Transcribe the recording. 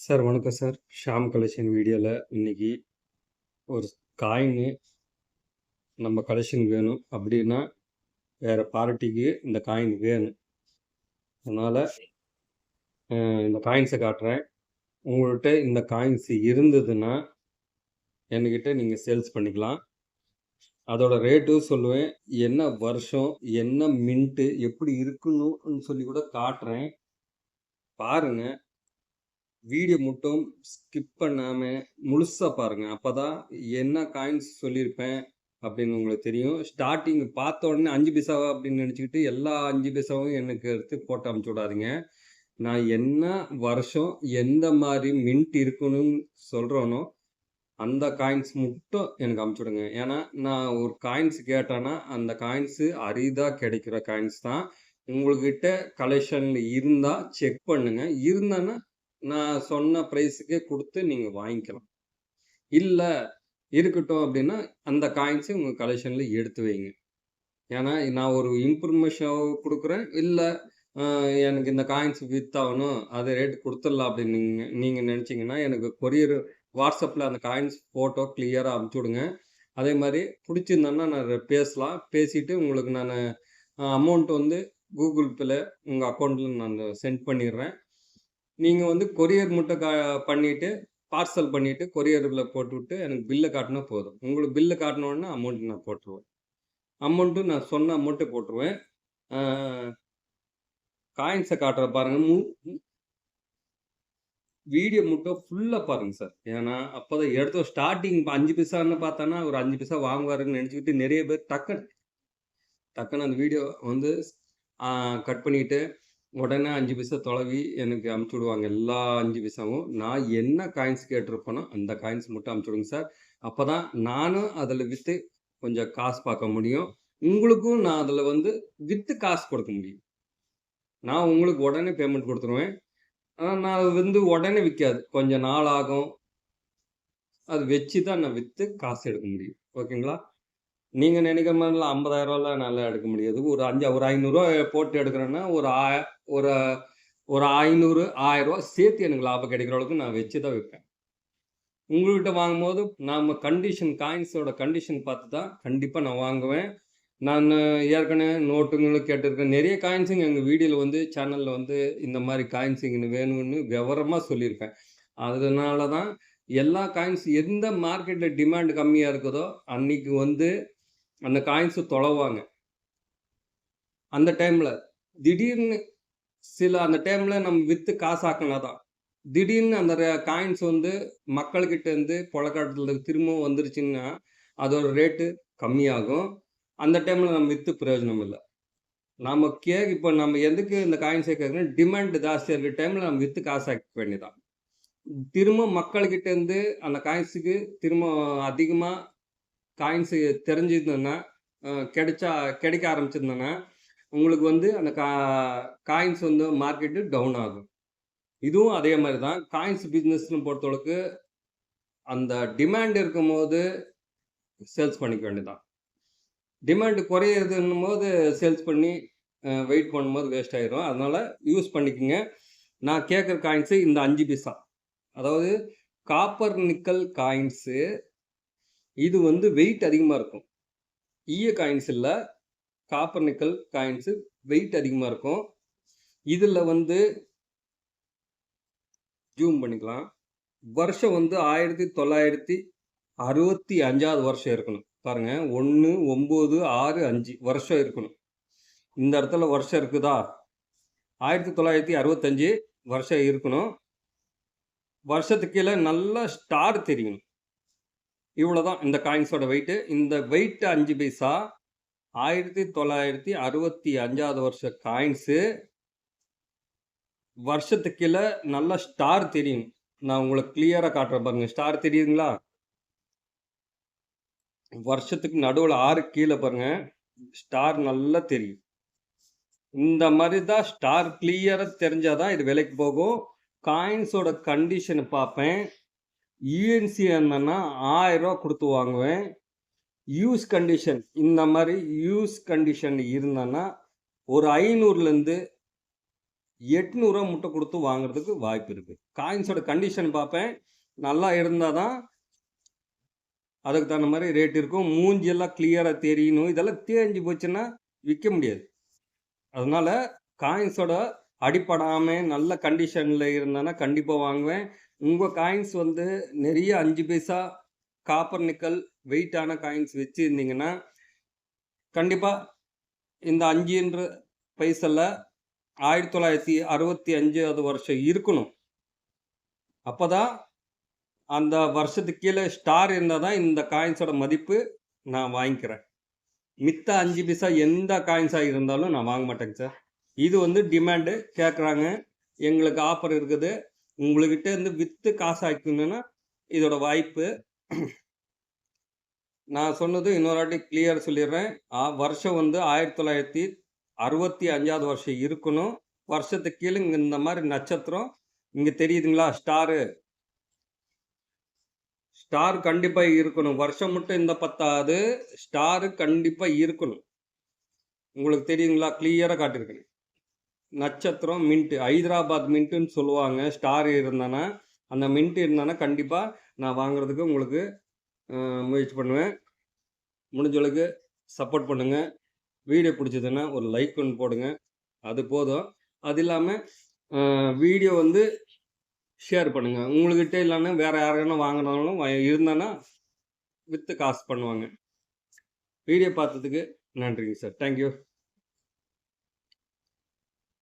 Sir வணக்கம் sir. Sham collection வீடியோவில் இன்னைக்கு ஒரு காயினு நம்ம கலெக்ஷன் வேணும் அப்படின்னா, வேறு பார்ட்டிக்கு இந்த காயின் வேணும். அதனால் இந்த காயின்ஸை காட்டுறேன். உங்கள்கிட்ட இந்த காயின்ஸ் இருந்ததுன்னா, என்கிட்ட நீங்கள் சேல்ஸ் பண்ணிக்கலாம். அதோட ரேட்டும் சொல்லுவேன். என்ன வருஷம், என்ன மின்ட்டு, எப்படி இருக்கணும்னு சொல்லி கூட காட்டுறேன். பாருங்கள் வீடியோ மட்டும் ஸ்கிப் பண்ணாம முழுசா அப்போ தான் என்ன காயின்ஸ் சொல்லியிருப்பேன் அப்படின்னு உங்களுக்கு தெரியும். ஸ்டார்டிங் பார்த்த உடனே அஞ்சு பைசாவா அப்படின்னு நினச்சிக்கிட்டு எல்லா அஞ்சு பைசாவும் எனக்கு எடுத்து போட்டு அமுச்சு விடாதீங்க. நான் என்ன வருஷம், எந்த மாதிரி மின்ட் இருக்கணும்னு சொல்கிறோனோ அந்த காயின்ஸ் மட்டும் எனக்கு அமுச்சு விடுங்க. ஏன்னா, நான் ஒரு காயின்ஸ் கேட்டேன்னா, அந்த காயின்ஸு அரிதாக கிடைக்கிற காயின்ஸ் தான். உங்கள்கிட்ட கலெக்ஷனில் இருந்தால் செக் பண்ணுங்க. இருந்தன்னா, நான் சொன்ன ப்ரைஸுக்கே கொடுத்து நீங்கள் வாங்கிக்கலாம். இல்லை இருக்கட்டும் அப்படின்னா, அந்த காயின்ஸை உங்கள் கலெக்ஷனில் எடுத்து வைங்க. ஏன்னா, நான் ஒரு இன்ஃபர்மேஷன் கொடுக்குறேன் இல்லை எனக்கு இந்த காயின்ஸ் விற்றாகணும் அது ரேட் கொடுத்துடலாம் அப்படின்னு நீங்கள் நீங்கள் நினச்சிங்கன்னா எனக்கு கொரியர் வாட்ஸ்அப்பில் அந்த காயின்ஸ் ஃபோட்டோ கிளியராக அனுப்பிச்சி விடுங்க. அதே மாதிரி பிடிச்சிருந்தேன்னா நான் பேசலாம். பேசிவிட்டு உங்களுக்கு நான் அமௌண்ட் வந்து கூகுள் பேல உங்கள் அக்கௌண்ட்டில் நான் சென்ட் பண்ணிடுறேன். நீங்கள் வந்து கொரியர் மட்டும் கா பண்ணிவிட்டு பார்சல் பண்ணிவிட்டு கொரியரில் போட்டுவிட்டு எனக்கு பில்லை காட்டினா போதும். உங்களுக்கு பில்லு காட்டினோடனே அமௌண்ட் நான் போட்டுருவேன். அமௌண்ட்டும் நான் சொன்ன அமௌண்ட்டை போட்டுருவேன். காயின்ஸை காட்டுற காட்டுறேன் பாருங்க. மு வீடியோ மட்டும் ஃபுல்லாக பாருங்கள் சார். ஏன்னா, அப்போ தான் எடுத்த ஸ்டார்டிங் இப்போ அஞ்சு பைசான்னு பார்த்தோன்னா ஒரு அஞ்சு பைசா வாங்குவாருன்னு நினச்சிக்கிட்டு நிறைய பேர் டக்குன்னு டக்குன்னு அந்த வீடியோ வந்து கட் பண்ணிவிட்டு உடனே அஞ்சு பைசா தொலைவி எனக்கு அமுச்சு விடுவாங்க. எல்லா அஞ்சு பைசாவும். நான் என்ன காயின்ஸ் கேட்டிருப்பேனோ, அந்த காயின்ஸ் மட்டும் அமுச்சு விடுங்க சார். அப்போ தான் நானும் அதில் விற்று கொஞ்சம் காசு பார்க்க முடியும். உங்களுக்கும் நான் அதில் வந்து விற்று காசு கொடுக்க முடியும். நான் உங்களுக்கு உடனே பேமெண்ட் கொடுத்துருவேன் ஆனால் நான் வந்து உடனே விற்காது கொஞ்சம் நாள் ஆகும். அது வச்சு தான் நான் விற்று காசு எடுக்க முடியும். ஓகேங்களா? நீங்க நினைக்கிற மாதிரிலாம் ஐம்பதாயிரம் 50,000லாம் நல்லா எடுக்க முடியாது. ஒரு அஞ்சு ஒரு ஐநூறுரூவா போட்டு எடுக்கிறேன்னா, ஒரு ஆ ஒரு ஒரு ஐநூறு ஆயிரம் ரூபா சேர்த்து எனக்கு லாபம் கிடைக்கிற அளவுக்கு நான் வச்சு தான் விற்பேன் உங்கள்கிட்ட வாங்கும்போது, நாம் கண்டிஷன் காயின்ஸோட கண்டிஷன் பார்த்து தான் கண்டிப்பாக நான் வாங்குவேன். நான் ஏற்கனவே நோட்டுங்களும் கேட்டிருக்கேன். நிறைய காயின்ஸுங்க எங்கள் வீடியோவில் வந்து சேனலில் வந்து இந்த மாதிரி காயின்ஸ் வேணும்னு விவரமாக சொல்லியிருக்கேன் அதனால தான் எல்லா காயின்ஸ் எந்த மார்க்கெட்டில் டிமாண்ட் கம்மியாக இருக்குதோ, அன்னைக்கு வந்து அந்த காயின்ஸை தொலைவாங்க. அந்த டைமில் திடீர்னு சில அந்த டைமில் நம்ம விற்று காசாக்கினா தான். திடீர்னு அந்த காயின்ஸ் வந்து மக்கள்கிட்ட இருந்து புழக்கத்துல திரும்பவும் வந்துருச்சுன்னா, அதோட ரேட்டு கம்மியாகும். அந்த டைமில் நம்ம விற்று பிரயோஜனம் இல்லை நாம கே இப்போ நம்ம எதுக்கு இந்த காயின்ஸை கேட்குறோம் டிமாண்ட் ஜாஸ்தியாக இருக்கிற டைமில் நம்ம விற்று காசாக்க வேண்டியதான் திரும்ப மக்கள்கிட்ட இருந்து அந்த காயின்ஸுக்கு திரும்ப அதிகமாக காயின்ஸு தெரிஞ்சிருந்ததுன்னா, கிடைச்சா கிடைக்க ஆரம்பிச்சிருந்தேன்னா உங்களுக்கு வந்து அந்த கா காயின்ஸ் வந்து மார்க்கெட்டு டவுன் ஆகும். இதுவும் அதே மாதிரி தான். காயின்ஸ் பிஸ்னஸ்னு பொறுத்தளவுக்கு, அந்த டிமாண்ட் இருக்கும்போது சேல்ஸ் பண்ணிக்க வேண்டியதுதான். குறையிறதுன்னும் போது சேல்ஸ் பண்ணி வெயிட் பண்ணும்போது வேஸ்ட் ஆயிரும். அதனால் யூஸ் பண்ணிக்கோங்க நான் கேட்குற காயின்ஸு இந்த 5 பைசா. அதாவது காப்பர் நிக்கல் காயின்ஸு. இது வந்து வெயிட் அதிகமாக இருக்கும். ஈய காயின்ஸ் இல்லை காப்பர் நிக்கல் காயின்ஸு வெயிட் அதிகமாக இருக்கும். இதில் வந்து ஜூம் பண்ணிக்கலாம். வருஷம் வந்து 1965வது வருஷம் இருக்கணும். பாருங்க 1, 9, 6, 5 வருஷம் இருக்கணும். இந்த இடத்துல வருஷம் இருக்குதா? 1965 வருஷம் இருக்கணும். வருஷத்துக்கு கீழே நல்லா ஸ்டார் தெரியணும். இவ்வளோ தான் இந்த காயின்ஸோட வெயிட்டு. இந்த வெயிட் அஞ்சு பைசா 1965வது வருஷ காயின்ஸு. வருஷத்துக்கு கீழ நல்லா ஸ்டார் தெரியும். நான் உங்களுக்கு கிளியராக காட்டுறேன் பாருங்க. ஸ்டார் தெரியுதுங்களா? வருஷத்துக்கு நடுவில் ஆறு கீழே பாருங்க. ஸ்டார் நல்லா தெரியும். இந்த மாதிரி தான் ஸ்டார் கிளியராக தெரிஞ்சாதான் இது விலைக்கு போகும். காயின்ஸோட கண்டிஷனை பார்ப்பேன். யூஎன்சி இருந்தன்னா ஆயிரரூவா கொடுத்து வாங்குவேன். யூஸ் கண்டிஷன் இந்த மாதிரி யூஸ் கண்டிஷன் இருந்தன்னா, ஒரு 500லேருந்து எட்நூறுவா முட்டை கொடுத்து வாங்குறதுக்கு வாய்ப்பு இருக்குது காயின்ஸோட கண்டிஷன் பார்ப்பேன். நல்லா இருந்தால் தான் அதுக்கு தகுந்த மாதிரி ரேட் இருக்கும். மூஞ்சியெல்லாம் கிளியராக தெரியணும். இதெல்லாம் தேஞ்சு போச்சுன்னா விற்க முடியாது. அதனால் காயின்ஸோட அடிப்படாமல் நல்ல கண்டிஷனில் இருந்தேன்னா கண்டிப்பாக வாங்குவேன். உங்கள் காயின்ஸ் வந்து நிறைய அஞ்சு பைசா காப்பர் நிக்கல் வெயிட்டான காயின்ஸ் வச்சுருந்தீங்கன்னா கண்டிப்பாக இந்த அஞ்சுன்ற பைசலில் ஆயிரத்தி தொள்ளாயிரத்தி அறுபத்தி அஞ்சாவது வருஷம் இருக்கணும். அப்போ தான் அந்த வருஷத்துக்கு கீழே ஸ்டார் இருந்தால் தான் இந்த காயின்ஸோட மதிப்பு நான் வாங்கிக்கிறேன். மித்த அஞ்சு பைசா எந்த காயின்ஸாக இருந்தாலும் நான் வாங்க மாட்டேங்க சார் இது வந்து டிமாண்டு கேட்குறாங்க எங்களுக்கு ஆஃபர் இருக்குது. உங்கள்கிட்ட இருந்து விற்று காசு ஆக்கணும்னா இதோட வாய்ப்பு. நான் சொன்னது இன்னொரு வாட்டி கிளியர் சொல்லிடுறேன். வருஷம் வந்து ஆயிரத்தி தொள்ளாயிரத்தி அறுபத்தி அஞ்சாவது வருஷம் இருக்கணும். வருஷத்துக்கு கீழே இங்கே இந்த மாதிரி நட்சத்திரம். இங்கே தெரியுதுங்களா? ஸ்டாரு. ஸ்டார் கண்டிப்பாக இருக்கணும். வருஷம் மட்டும் இந்த பத்தாவது. ஸ்டாரு கண்டிப்பாக இருக்கணும். உங்களுக்கு தெரியுங்களா? கிளியராக காட்டியிருக்கேன். நட்சத்திரம் மின்ட்டு ஹைதராபாத் மின்ட்டுன்னு சொல்லுவாங்க. ஸ்டார் இருந்தானா அந்த மின்ட்டு இருந்தானா கண்டிப்பாக நான் வாங்குறதுக்கு உங்களுக்கு முயற்சி பண்ணுவேன். முடிஞ்சளவுக்கு சப்போர்ட் பண்ணுங்கள் வீடியோ பிடிச்சதுன்னா ஒரு லைக் ஒன்று போடுங்க. அது போதும். அது இல்லாமல் வீடியோ வந்து ஷேர் பண்ணுங்கள் உங்கள்கிட்ட இல்லைன்னா வேறு யாருன்னா வாங்கினாலும் இருந்தானா விற்று காசு பண்ணுவாங்க. வீடியோ பார்த்ததுக்கு நன்றிங்க சார். தேங்க்யூ